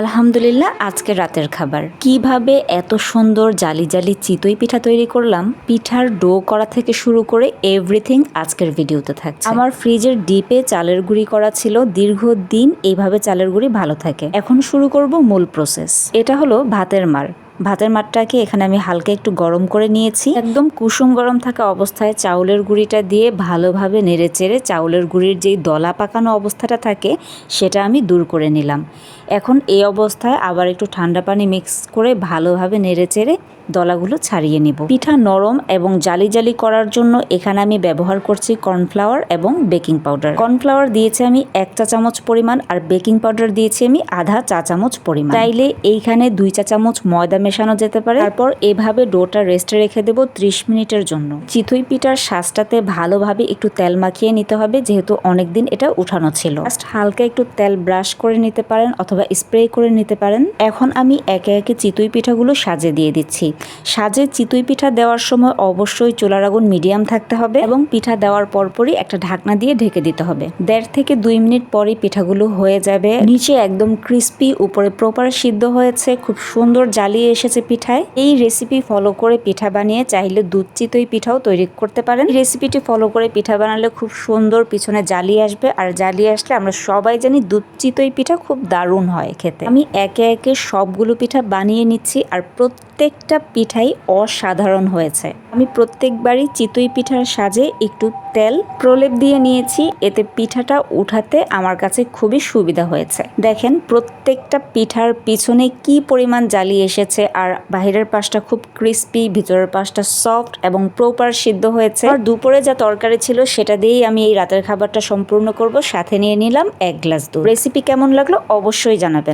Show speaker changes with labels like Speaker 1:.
Speaker 1: আলহামদুলিল্লাহ, আজকে রাতের খাবার। কীভাবে এত সুন্দর জালি জালি চিতই পিঠা তৈরি করলাম, পিঠার ডো করা থেকে শুরু করে এভরিথিং আজকের ভিডিওতে থাকছে। আমার ফ্রিজের ডিপে চালের গুঁড়ি করা ছিল, দীর্ঘদিন এইভাবে চালের গুঁড়ি ভালো থাকে। এখন শুরু করব মূল প্রসেস এটা হলো ভাতের মার। ভাতের মাঠটাকে এখানে আমি হালকা একটু গরম করে নিয়েছি। একদম কুসুম গরম থাকা অবস্থায় চাউলের গুঁড়িটা দিয়ে ভালোভাবে নেড়ে চেড়ে চাউলের গুঁড়ির যেই দলা পাকানো অবস্থাটা থাকে, সেটা আমি দূর করে নিলাম। এখন এই অবস্থায় আবার একটু ঠান্ডা পানি মিক্স করে ভালোভাবে নেড়ে চেড়ে দলাগুলো ছাড়িয়ে নিব। পিঠা নরম এবং জালি জালি করার জন্য এখানে আমি ব্যবহার করছি কর্নফ্লাওয়ার এবং বেকিং পাউডার। কর্নফ্লাওয়ার দিয়েছি আমি এক চা চামচ পরিমাণ আর বেকিং পাউডার দিয়েছি আমি আধা চা চামচ পরিমাণ। চাইলে এইখানে দুই চা চামচ ময়দা মেশানো যেতে পারে। তারপর এভাবে ডোটা রেস্টে রেখে দেবো ত্রিশ মিনিটের জন্য। চিতই পিঠার শ্বাসটাতে ভালোভাবে একটু তেল মাখিয়ে নিতে হবে, যেহেতু অনেকদিন এটা উঠানো ছিল। জাস্ট হালকা একটু তেল ব্রাশ করে নিতে পারেন অথবা স্প্রে করে নিতে পারেন। এখন আমি একে একে চিতুই পিঠাগুলো সাজে দিয়ে দিচ্ছি। সাজে চিতই পিঠা দেওয়ার সময় অবশ্যই চুলার আগুন মিডিয়াম থাকতে হবে এবং পিঠা দেওয়ার পরপরই একটা ঢাকনা দিয়ে ঢেকে দিতে হবে। দেড় থেকে দুই মিনিট পরই পিঠাগুলো হয়ে যাবে। নিচে একদম ক্রিস্পি, উপরে প্রপার সিদ্ধ হয়েছে। খুব সুন্দর জ্বালিয়ে এসেছে পিঠায়। এই রেসিপি ফলো করে পিঠা বানিয়ে চাইলে দুধ চিতই পিঠাও তৈরি করতে পারেন। রেসিপিটি ফলো করে পিঠা বানালে খুব সুন্দর পিছনে জ্বালিয়ে আসবে। আর জ্বালিয়ে আসলে আমরা সবাই জানি দুধ চিতই পিঠা খুব দারুণ হয় খেতে। আমি একে একে সবগুলো পিঠা বানিয়ে নিচ্ছি। আর প্রত্যেকটা পিঠাই অসাধারণ হয়েছে। আমি প্রত্যেকবারই চিতই পিঠার সাজে একটু তেল প্রলেপ দিয়ে নিয়েছি, এতে পিঠাটা উঠাতে আমার কাছে খুবই সুবিধা হয়েছে। দেখেন প্রত্যেকটা পিঠার পিছনে কি পরিমাণ জালি এসেছে, আর বাহিরের পাশটা খুব ক্রিস্পি ভিতরের পাশটা সফট এবং প্রপার সিদ্ধ হয়েছে। আর দুপুরে যা তরকারি ছিল সেটা দিয়েই আমি এই রাতের খাবারটা সম্পূর্ণ করব। সাথে নিয়ে নিলাম এক গ্লাস দুধ। রেসিপি কেমন লাগল অবশ্যই জানাবেন।